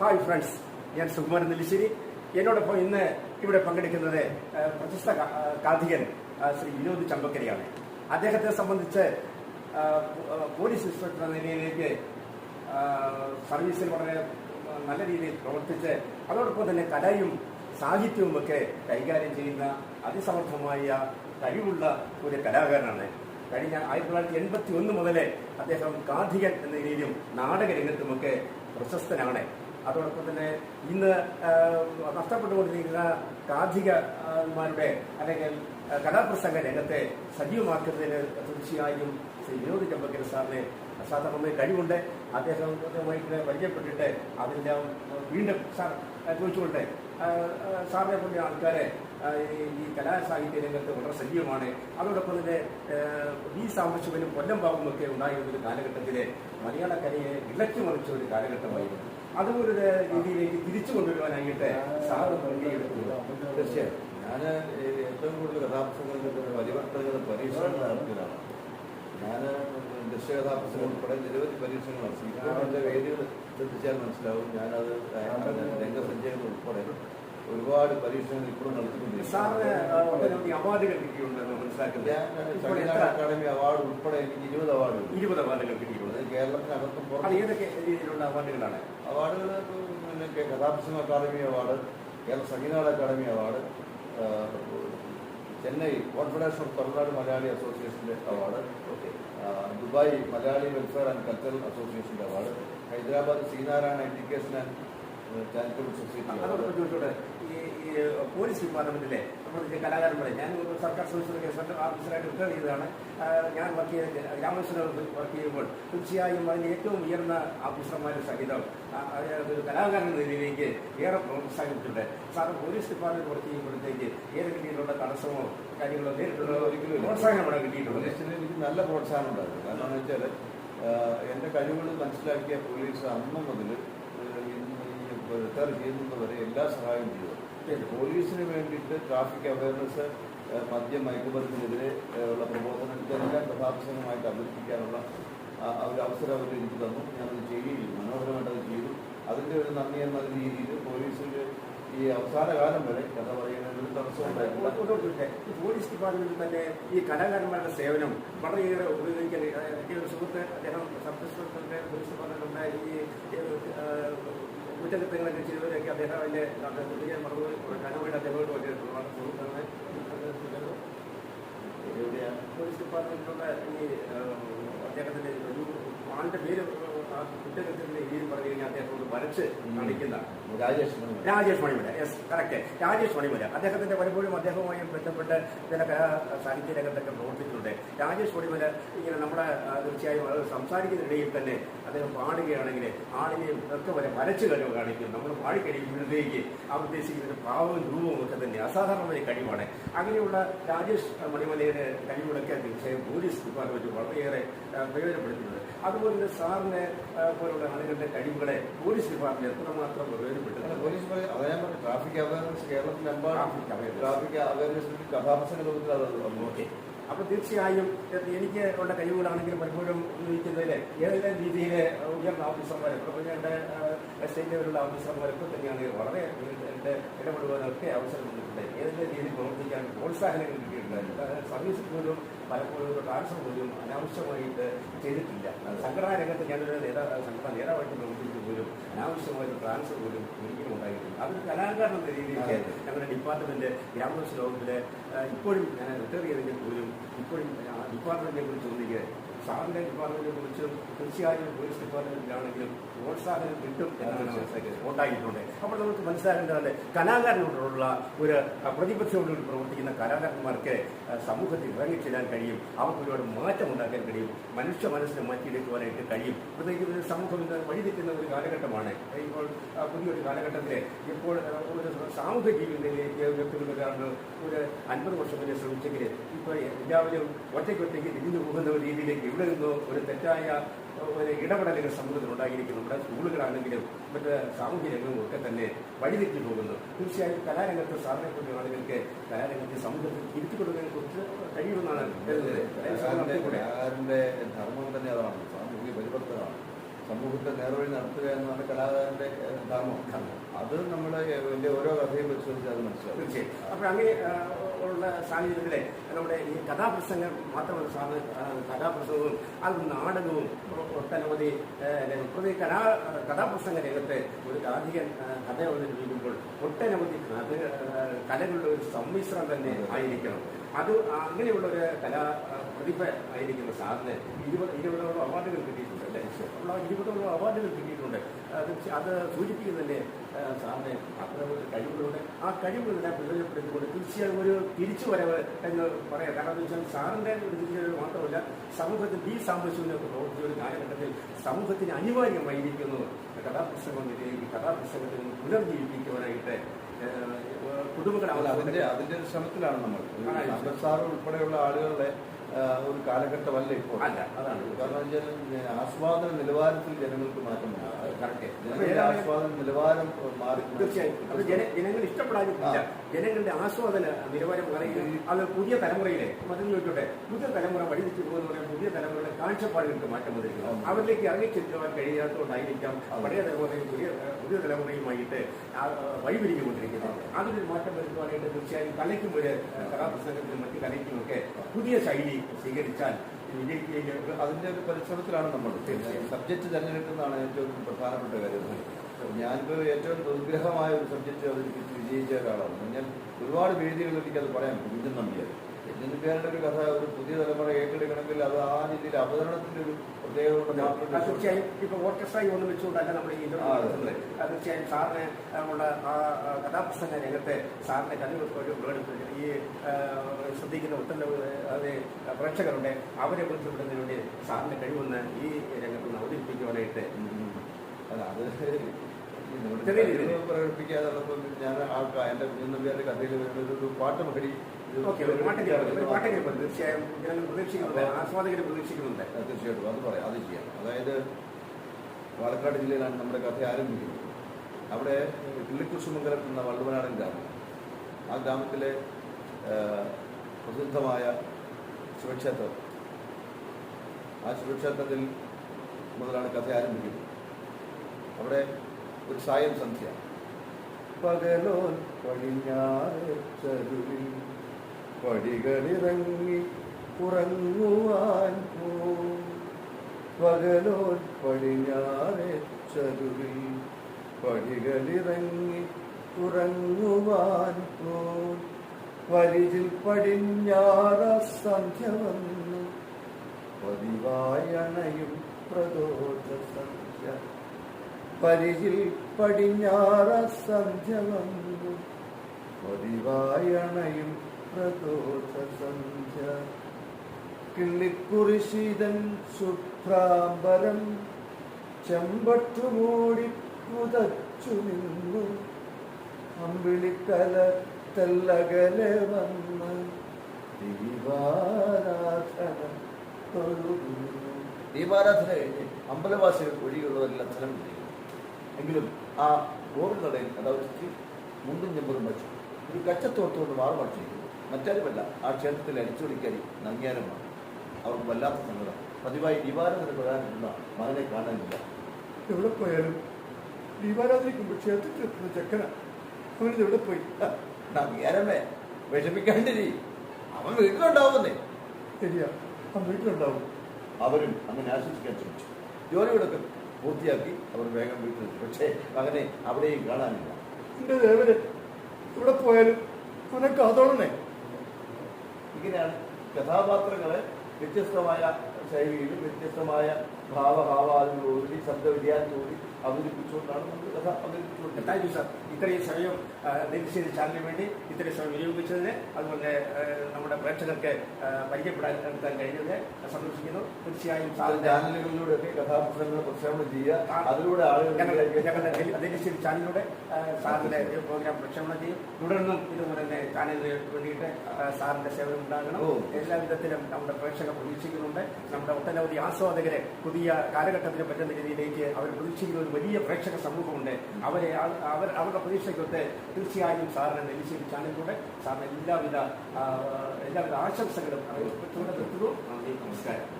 Hi friends ഞാൻ സുകുമാരൻ നെല്ലിശ്ശേരി. എന്നോടൊപ്പം ഇന്ന് ഇവിടെ പങ്കെടുക്കുന്നത് പ്രശസ്ത കാ- ആ, കാഥികൻ ആ, ശ്രീ വിനോദ് ചമ്പക്കരിയാണ്. അദ്ദേഹത്തെ സംബന്ധിച്ച് പോലീസ് ഇൻസ്പെക്ടർ എന്ന നിലയിലേക്ക് സർവീസിൽ വളരെ നല്ല രീതിയിൽ പ്രവർത്തിച്ച് അതോടൊപ്പം തന്നെ കലയും സാഹിത്യവും ഒക്കെ കൈകാര്യം ചെയ്യുന്ന അതിസമർത്ഥമായ കഴിവുള്ള ഒരു കലാകാരനാണ്. കഴിഞ്ഞ ആയിരത്തി തൊള്ളായിരത്തി എൺപത്തി ഒന്ന് മുതലേ അദ്ദേഹം കാർത്തികൻ എന്ന രീതിയിലും നാടകരംഗത്തുമൊക്കെ പ്രശസ്തനാണ്. അതോടൊപ്പം തന്നെ ഇന്ന് നഷ്ടപ്പെട്ടുകൊണ്ടിരിക്കുന്ന ഗാന്ധികമാരുടെ അല്ലെങ്കിൽ കഥാപ്രസംഗ രംഗത്തെ സജീവമാക്കുന്നതിന് തീർച്ചയായും ശ്രീ വിനോദ് ചമ്പക്കര സാറിനെ സാധാരണ കഴിവുണ്ട്. അദ്ദേഹവുമായിട്ട് പരിചയപ്പെട്ടിട്ട് അതെല്ലാം വീണ്ടും സാർ ചോദിച്ചുകൊണ്ട് സാറിനെ പോലെ ആൾക്കാരെ ഈ- കലാസാഹിത്യ രംഗത്ത് വളരെ സജീവമാണ്. അതോടൊപ്പം തന്നെ വി സാംബശിവനും കൊല്ലം ബാബും ഒക്കെ ഉണ്ടായിരുന്ന ഒരു കാലഘട്ടത്തിലെ മലയാള കലയെ ഇളക്കി മറിച്ച ഒരു കാലഘട്ടമായിരുന്നു. അതുപോലൊരു രീതിയിലേക്ക് തിരിച്ചു കൊണ്ടുവരുവാനായിട്ട് സാറ് മുൻകൈയെടുത്തു തീർച്ചയായും. ഞാൻ ഏറ്റവും കൂടുതൽ കഥാപ്രസംഗങ്ങളുടെ പരിവർത്തനങ്ങൾ പരീക്ഷണങ്ങൾ നടത്തിയതാണ്. ഞാൻ ദൃശ്യ കഥാപ്രസംഗം ഉൾപ്പെടെ നിരവധി പരീക്ഷണങ്ങൾ നടത്തി എന്റെ വേദികൾ ശ്രദ്ധിച്ചാൽ മനസ്സിലാവും. ഞാനത് രംഗസഞ്ചയങ്ങൾ ഉൾപ്പെടെ ഒരുപാട് പരീക്ഷണങ്ങൾ ഇപ്പോഴും നടത്തിക്കൊണ്ടിരിക്കുന്നു. അവാർഡുകൾ കിട്ടിയിട്ടുണ്ടെന്ന് മനസ്സിലാക്കുന്നത് ഞാൻ അക്കാദമി അവാർഡ് ഉൾപ്പെടെ എനിക്ക് ഇരുപത് അവാർഡുകൾ ഇരുപത് അവാർഡുകൾ കിട്ടിയിട്ടുണ്ട് കേരളത്തിനകത്തും ഏതൊക്കെ രീതിയിലുള്ള അവാർഡുകളാണ്? അവാർഡുകൾ പിന്നെ K- കഥാപ്രസംഗ academy award Kerala Sangeetha academy award Chennai confederation of Tamil Nadu Malayali അസോസിയേഷന്റെ award Dubai Malayali welfare and cultural അസോസിയേഷന്റെ award Hyderabad Sreenarayana education and charitable society award. Police ഡിപ്പാർട്ട്മെന്റിലെ നമ്മുടെ കലാകാരന്മാരെ ഞാൻ ഒരു സർക്കാർ സർവീസിലൊക്കെ സെൻട്രൽ ഓഫീസറായിട്ട് റിട്ടയർ ചെയ്തതാണ്. ഞാൻ വർക്ക് ചെയ്ത രാമകൃഷ്ണ വർക്ക് ചെയ്യുമ്പോൾ തീർച്ചയായും അതിന് ഏറ്റവും ഉയർന്ന ഓഫീസർമാരുടെ സഹിതം ഒരു കലാകാരൻ നിലയിലേക്ക് ഏറെ പ്രോത്സാഹിപ്പിച്ചിട്ടുണ്ട്. സാറ് പോലീസ് ഡിപ്പാർട്ട്മെന്റ് വർക്ക് ചെയ്യുമ്പോഴത്തേക്ക് ഏതെങ്കിലും രീതിയിലുള്ള തടസ്സമോ കാര്യങ്ങളോ നേരിട്ടുള്ള ഒരിക്കലും പ്രോത്സാഹനം അവിടെ കിട്ടിയിട്ടുള്ളത് എനിക്ക് നല്ല പ്രോത്സാഹനം ഉണ്ടായിരുന്നു. കാരണം എന്ന് വെച്ചാൽ എന്റെ കഴിവുകൾ മനസ്സിലാക്കിയ പോലീസ് അന്ന് മുതൽ റിട്ടയർ ചെയ്യുന്നതുവരെ എല്ലാ സഹായവും ചെയ്തു. പോലീസിന് വേണ്ടിയിട്ട് ട്രാഫിക് അവയർനെസ് മദ്യം മയക്കുമരുന്നിനെതിരെ ഉള്ള പ്രബോധനം ഇതെല്ലാം കഥാപ്രസംഗമായിട്ട് അവതരിപ്പിക്കാനുള്ള ഒരു അവസരം അവർ എനിക്ക് തന്നു. ഞാനത് ചെയ്യുകയും മനോഹരമായിട്ട് അത് ചെയ്തു. അതിന്റെ ഒരു നന്ദി എന്ന രീതിയിൽ പോലീസിൽ ഈ അവസാന കാലം വരെ കഥ പറയുന്നതിന് തടസ്സമുണ്ടായിരുന്നു പോലീസ് ഡിപ്പാർട്ട്മെന്റിൽ തന്നെ ഈ കലാകാരന്മാരുടെ സേവനം വളരെയേറെ ഉപയോഗിക്കാൻ എന്റെ ഒരു സുഹൃത്ത് അദ്ദേഹം സബ് ഇൻസ്പെക്ടറിന്റെ പോലീസ് ഡിപ്പാർട്ട്മെന്റുണ്ടായ ഈ കുറ്റകൃത്യങ്ങളൊക്കെ ചെയ്തവരൊക്കെ അദ്ദേഹം അതിന്റെ വലിയ വളരെ സുഹൃത്താണ് എവിടെയാണ് പോലീസ് ഡിപ്പാർട്ട്മെന്റിലുള്ള ഈ അദ്ദേഹത്തിന്റെ ഒരു ആളുടെ പേര് ആ കുറ്റകൃത്യത്തിന്റെ രീതിയിൽ പറഞ്ഞു കഴിഞ്ഞാൽ അദ്ദേഹത്തോട് വരച്ച് കാണിക്കുന്ന Rajesh മണിമുല. Yes correct Rajesh Manimala. അദ്ദേഹത്തിന്റെ പലപ്പോഴും അദ്ദേഹവുമായി ബന്ധപ്പെട്ട് ചില കലാ സാഹിത്യ രംഗത്തൊക്കെ പ്രവർത്തിച്ചിട്ടുണ്ട്. രാജേഷ് മണിമല ഇങ്ങനെ നമ്മുടെ തീർച്ചയായും അത് സംസാരിക്കുന്നതിനിടയിൽ തന്നെ അദ്ദേഹം പാടുകയാണെങ്കിൽ ആളിനെയും ഒക്കെ വരെ വരച്ചു കഴിവ് കാണിക്കും. നമ്മൾ പാടിക്കഴിയുമ്പോഴത്തേക്ക് ആ ഉദ്ദേശിക്കുന്ന ഭാവവും രൂപവും ഒക്കെ തന്നെ അസാധാരണമായ കഴിവാണ്. അങ്ങനെയുള്ള രാജേഷ് മണിമലയുടെ കഴിവുകളൊക്കെ തീർച്ചയായും പോലീസ് ഡിപ്പാർട്ട്മെന്റ് വളരെയേറെ പ്രയോജനപ്പെടുത്തുന്നത് അതുപോലെ തന്നെ സാറിനെ പോലുള്ള ആളുകളുടെ കഴിവുകളെ പോലീസ് ഡിപ്പാർട്ട്മെന്റ് എത്രമാത്രം അല്ല, ട്രാഫിക് അവയർനെസ് കേരളത്തിലെമ്പാടും ട്രാഫിക് അവയർനെസ്. കഥാപ്രസംഗ അത്. ഓക്കെ. അപ്പൊ തീർച്ചയായും എനിക്ക് ഉള്ള കഴിവുകളാണെങ്കിലും പലപ്പോഴും ഉപയോഗിക്കുന്നതിൽ ഏതെല്ലാം രീതിയിൽ ഉയർന്ന ഓഫീസർമാർ പ്രപഞ്ചയുടെ സ്റ്റേറ്റ് ലെവലുള്ള ഓഫീസർമാരൊക്കെ തന്നെയാണ്. വളരെ എന്റെ ഇടപെടുവാനൊക്കെ അവസരം തന്നിട്ടുണ്ട്. ഏതെല്ലാം രീതിയിൽ പ്രവർത്തിക്കാൻ പ്രോത്സാഹനങ്ങൾ കിട്ടിയിട്ടുണ്ട്. സർവീസ് സർവീസിൽ പോലും പലപ്പോഴും ഒരു ട്രാൻസ്ഫർ പോലും അനാവശ്യമായിട്ട് ചെയ്തിട്ടില്ല സംഘടനാ രംഗത്ത് ഞാനൊരു നേതാ സംഘടനാ നേതാവായിട്ട് പ്രവർത്തിച്ചു പോലും അനാവശ്യമായ ഒരു ട്രാൻസ്ഫർ പോലും ഒരിക്കലും ഉണ്ടായിട്ടില്ല അതൊരു കലാകാരൻ എന്ന രീതിയിലേക്ക്. ഞങ്ങളുടെ ഡിപ്പാർട്ട്മെന്റ് ഗ്രാമോത്സവ ലോകത്തിലെ ഇപ്പോഴും ഞാൻ റിട്ടയർ ചെയ്തെങ്കിൽ പോലും ഇപ്പോഴും ഡിപ്പാർട്ട്മെന്റിനെ കുറിച്ച് ചോദിക്കുക സാറിന്റെ ഡിപ്പാർട്ട്മെന്റിനെ കുറിച്ച് തീർച്ചയായും പോലീസ് ഡിപ്പാർട്ട്മെന്റിലാണെങ്കിലും പ്രോത്സാഹനം കിട്ടും എന്നാണ് ഉണ്ടായിട്ടുണ്ട്. അപ്പോൾ നമുക്ക് മനസ്സിലാക്കേണ്ടത് കലാകാരനോടുള്ള ഒരു പ്രതിപക്ഷയോടുകൂടി പ്രവർത്തിക്കുന്ന കലാകാരന്മാർക്ക് സമൂഹത്തിൽ ഇറങ്ങിച്ചെല്ലാൻ കഴിയും. അവർക്ക് ഒരുപാട് മാറ്റം ഉണ്ടാക്കാൻ കഴിയും. മനുഷ്യ മനസ്സിനെ മാറ്റിയെടുക്കുവാനായിട്ട് കഴിയും. പ്രത്യേകിച്ച് ഒരു സമൂഹം ഇന്ന് വഴിതെറ്റുന്ന ഒരു കാലഘട്ടമാണ്. ഇപ്പോൾ പുതിയൊരു കാലഘട്ടത്തിൽ ഇപ്പോൾ ഒരു സാമൂഹ്യ ജീവിതത്തിലേക്ക് വ്യക്തികളുടെ ഒരു അൻപത് വർഷം വരെ ശ്രമിച്ചെങ്കിൽ ഇപ്പോൾ എല്ലാവരും ഒറ്റയ്ക്കൊറ്റയ്ക്ക് തിരിഞ്ഞു പോകുന്ന ഒരു രീതിയിലേക്ക് ഇവിടെ നിന്നോ ഒരു തെറ്റായ ഒരു ഇടപെടലുകൾ സമൂഹത്തിൽ ഉണ്ടായിരിക്കുന്നു നമ്മുടെ സ്കൂളുകളാണെങ്കിലും മറ്റ് സാമൂഹ്യ രംഗങ്ങളും ഒക്കെ തന്നെ വഴിതെറ്റി പോകുന്നു. തീർച്ചയായും കലാരംഗത്ത് സാറിനെ കൊണ്ട് ആളുകൾക്ക് കലാരംഗത്ത് സമൂഹത്തിൽ തിരിച്ചു കൊടുക്കുന്നതിനെ കുറിച്ച് കഴിയുമെന്നാണ് കലാകാരന്റെ ധർമ്മം തന്നെ അതാണ്. സാമൂഹിക പരിവർത്തനമാണ്. സമൂഹത്തെ നേർവഴി നടത്തുക എന്നാണ് കലാകാരന്റെ ധർമ്മം. അത് എന്റെ ഓരോ കഥയും പരിശോധിച്ച് അത് മനസ്സിലാക്കും. തീർച്ചയായും. അപ്പോൾ അങ്ങനെ ഉള്ള സാഹചര്യത്തിലെ നമ്മുടെ ഈ കഥാപ്രസംഗം മാത്രമല്ല സാറ് കഥാപ്രസംഗവും അത് നാടകവും ഒട്ടനവധി പ്രതി കലാ കഥാപ്രസംഗ രംഗത്ത് ഒരു ഗാന്ധികൻ കഥ അവതരിപ്പിക്കുമ്പോൾ ഒട്ടനവധി കഥ കലകളുടെ ഒരു സമ്മിശ്രം തന്നെ ആയിരിക്കണം. അത് അങ്ങനെയുള്ള ഒരു കലാ പ്രതിഭ ആയിരിക്കുന്ന സാറിന് ഇരുപത് ഇരുപതോളം അവാർഡുകൾ കിട്ടിയിട്ടുണ്ട് അല്ലേ? ഇരുപതോളം അവാർഡുകൾ കിട്ടിയിട്ടുണ്ട്. അത് അത് സൂചിപ്പിക്കുന്നതല്ലേ സാറിന് അത്ര ഒരു കഴിവുകളുടെ ആ കഴിവുകളെ പ്രയോജനപ്പെടുത്തിക്കൊണ്ട് തീർച്ചയായും ഒരു തിരിച്ചുവരവ് എന്ന് പറയാം. കാരണം എന്ന് വെച്ചാൽ സാറിന്റെ ഒരു തിരിച്ചുവരവ് മാത്രമല്ല സമൂഹത്തിൽ ഈ സാമ്പശൂന്യൊക്കെ പ്രവർത്തിച്ച ഒരു കാലഘട്ടത്തിൽ സമൂഹത്തിന് അനിവാര്യമായിരിക്കുന്നു. കഥാപുസ്തകം നിലയിൽ കഥാപുസ്തകത്തിന് പുനർജീവിപ്പിക്കുവാനായിട്ട് കുടുംബങ്ങളെ അല്ല, അതിന്റെ അതിന്റെ ശ്രമത്തിലാണ് നമ്മൾ. സാറ് ഉൾപ്പെടെയുള്ള ആളുകളുടെ ഒരു കാലഘട്ടമല്ല ഇപ്പോൾ. അല്ല, അതാണ്. കാരണം വെച്ചാൽ ആസ്വാദന നിലവാരത്തിൽ ജനങ്ങൾക്ക് മാറ്റം ആസ്വാദന നിലവാരം മാറി തീർച്ചയായും അത് ജനങ്ങൾ ഇഷ്ടപ്പെടാനില്ല ജനങ്ങളുടെ ആസ്വാദന നിലവാരം മാറി. അത് പുതിയ തലമുറയിലെ മറ്റൊന്ന് നോക്കട്ടെ പുതിയ തലമുറ വഴിതിച്ചു പോകുന്ന പറയാൻ പുതിയ തലമുറയുടെ കാഴ്ചപ്പാടുകൾക്ക് മാറ്റം വന്നിരിക്കുന്നു. അവരിലേക്ക് ഇറങ്ങിച്ചെല്ലുവാൻ കഴിയാത്തതുകൊണ്ടായിരിക്കാം പഴയ തലമുറയും പുതിയ പുതിയ തലമുറയുമായിട്ട് വഴിപിരിഞ്ഞുകൊണ്ടിരിക്കുന്നത്. അതിനൊരു മാറ്റം വരുത്തുവാനായിട്ട് തീർച്ചയായും കലയ്ക്കും ഒരു കഥാപ്രസംഗത്തിനും മറ്റു കലയ്ക്കുമൊക്കെ പുതിയ ശൈലി സ്വീകരിച്ചാൽ അതിന്റെ ഒരു പരിശ്രമത്തിലാണ് നമ്മൾ. സബ്ജക്റ്റ് തിരഞ്ഞെടുക്കുന്നതാണ് ഏറ്റവും പ്രധാനപ്പെട്ട കാര്യം. ഞാനിപ്പോൾ ഏറ്റവും ദുർഗ്രഹമായ ഒരു സബ്ജക്റ്റ് അവതരിപ്പിച്ച് വിജയിച്ച ഒരാളാണ്. ഞാൻ ഒരുപാട് വേദികളിൽ എനിക്കത് പറയാം കുഞ്ഞൻ നമ്പിയാർ കുഞ്ഞൻ നമ്പ്യാരുടെ ഒരു കഥ ഒരു പുതിയ തലമുറ ഏറ്റെടുക്കണമെങ്കിൽ അത് ആ രീതിയിൽ അവതരണത്തിന്റെ ഒരു പ്രത്യേകത കൊണ്ട് മാത്രം തീർച്ചയായും. ഇപ്പോൾ ഒന്നും വെച്ചുകൊണ്ടല്ല നമ്മൾ ഈ തീർച്ചയായും സാറിന് ഉള്ള ആ കഥാപ്രസംഗ രംഗത്തെ സാറിന്റെ കഥ ഒരു ആ, ശ്രദ്ധിക്കുന്ന ഒട്ടനവധി അത് പ്രേക്ഷകരുണ്ട്. അവരെ ബന്ധപ്പെടുന്നതിന് വേണ്ടി സാറിന്റെ കഴിവെന്ന് ഈ രംഗത്ത് നിന്ന് അവതരിപ്പിക്കുവാനായിട്ട്. അല്ല അത് പ്രകടിപ്പിക്കാതുള്ളപ്പോൾ ഞാൻ എന്റെ കഥയിൽ ഒരു പാട്ട് മകടി തീർച്ചയായും ജനങ്ങൾ പ്രതീക്ഷിക്കുന്നുണ്ട് ആസ്വാദകർ തീർച്ചയായിട്ടും അത് പറയാം അത് ചെയ്യാം. അതായത് പാലക്കാട് ജില്ലയിലാണ് നമ്മുടെ കഥ ആരംഭിക്കുന്നത്. അവിടെ കിള്ളിക്കുശുമംഗലം എന്ന വള്ളുവനാടൻ ഗ്രാമം. ആ ഗ്രാമത്തിലെ പ്രസിദ്ധമായ ശിവക്ഷേത്രം ആ ശിവക്ഷേത്രത്തിൽ മുതലാണ് കഥ ആരംഭിക്കുന്നത്. അവിടെ ഒരു സായം സന്ധ്യ. പകലോൻ പടിഞ്ഞാറ് ചരുവിൽ പടികളിറങ്ങി ഉറങ്ങുവാൻ പോ പകലോൻ പടിഞ്ഞാറെ ചരുവിൽ പടികളിറങ്ങി ഉറങ്ങുവാൻ പോ വരിജിൽ പടിഞ്ഞാറ സന്ധ്യ വന്നു. പതിവായണയും പ്രദോഷ സന്ധ്യ. പരിചിൽ പടിഞ്ഞാറ സന്ധ്യ വന്നു. പതിവായണയും പ്രദോഷ സന്ധ്യ. കിള്ളിക്കുറിശീതൻ ശുഭ്രാംബരം ചെമ്പട്ടുമൂടി പുതച്ചു നിന്നു. അമ്പിളിക്കല തെല്ലകലെ വന്ന് ദീപാരാധന ദീപാരാധന കഴിഞ്ഞ് അമ്പലവാസികൾ ഒഴികെയുള്ളവരെല്ലാം സ്ഥലം ചെയ്യും എങ്കിലും ആ നടയിൽ അതായത് ചുറ്റി മുണ്ടും ചെമ്പറും വച്ചു ഒരു കച്ചത്തോർത്തുകൊണ്ട് ചെയ്യുന്നത് മറ്റാരുമല്ല ആ ക്ഷേത്രത്തിൽ അടിച്ചുപൊളിക്കാരി നങ്ങിയാരുമാണ് അവർക്ക് വല്ലാത്ത സങ്കടം. പതിവായി ദീപാരാധന പ്രധാനമുള്ള മകനെ കാണാനില്ല. എവിടെ പോയാലും ദീപാരാധനയ്ക്കുമ്പോൾ ക്ഷേത്രത്തിൽ എത്തുന്ന ചെക്കന. അവനിത് എവിടെ പോയി? നങ്ങിയാരമ്മേ വിഷമിക്കാണ്ടിരി. അവൻ വീട്ടിലുണ്ടാവുന്നേ ശരിയാ അവൻ വീട്ടിലുണ്ടാവും. അവരും അങ്ങനെ ആശ്വസിക്കാൻ ശ്രമിച്ചു. ജോലിയോടൊക്കെ പൂർത്തിയാക്കി അവർ വേഗം വീട്ടിലെത്തി. പക്ഷേ മകനെ അവിടെയും കാണാനില്ല. എന്റെ ദേവന് ഇവിടെ പോയാലും അവനെ കാതോളണേ ഇങ്ങനെയാണ് കഥാപാത്രങ്ങളെ വ്യത്യസ്തമായ ശൈലിയിലും വ്യത്യസ്തമായ ഭാവഭാവാദികളോടുകൂടി ശബ്ദവിദ്യാർത്ഥിയോടി അവതരിപ്പിച്ചുകൊണ്ടാണ് നമ്മൾ കഥ അവതരിപ്പിച്ചുകൊണ്ട് താങ്ക് യു സാർ ഇത്രയും സമയം ആ, നെല്ലിശ്ശേരി ചാനലിന് വേണ്ടി ഇത്രയും സമയം വിനിയോഗിച്ചതിന് അതുപോലെ നമ്മുടെ പ്രേക്ഷകർക്ക് പരിചയപ്പെടാൻ എടുക്കാൻ കഴിഞ്ഞത് സന്തോഷിക്കുന്നു. തീർച്ചയായും ചാനലുകളിലൂടെയൊക്കെ കഥാപുസ്തകങ്ങൾ പ്രക്ഷേപണം ചെയ്യുക. അതിലൂടെ ആളുകൾ ഞങ്ങളുടെ നെല്ലി- നെല്ലിശ്ശേരി ചാനലിലൂടെ സാറിന്റെ പ്രോഗ്രാം പ്രക്ഷേപണം ചെയ്യും. തുടർന്നും ഇതുപോലെ തന്നെ ചാനലിന് വേണ്ടിയിട്ട് സാറിന്റെ സേവനം ഉണ്ടാകണം. എല്ലാ വിധത്തിലും നമ്മുടെ പ്രേക്ഷകർ പ്രതീക്ഷിക്കുന്നുണ്ട്. നമ്മുടെ ഒട്ടനവധി ആസ്വാദകരെ പുതിയ കാലഘട്ടത്തിന് പറ്റുന്ന രീതിയിലേക്ക് അവർ പ്രതീക്ഷിക്കുന്ന. ഒരു വലിയ പ്രേക്ഷക സമൂഹമുണ്ട്. അവരെ അവർ അവരുടെ പ്രതീക്ഷയ്ക്കൊത്ത് തീർച്ചയായും സാറിനെ നെല്ലിശ്ശേരി ചാനലിലൂടെ സാറിന് എല്ലാവിധ എല്ലാവിധ ആശംസകളും നിർത്തുന്നു നന്ദി. നമസ്കാരം.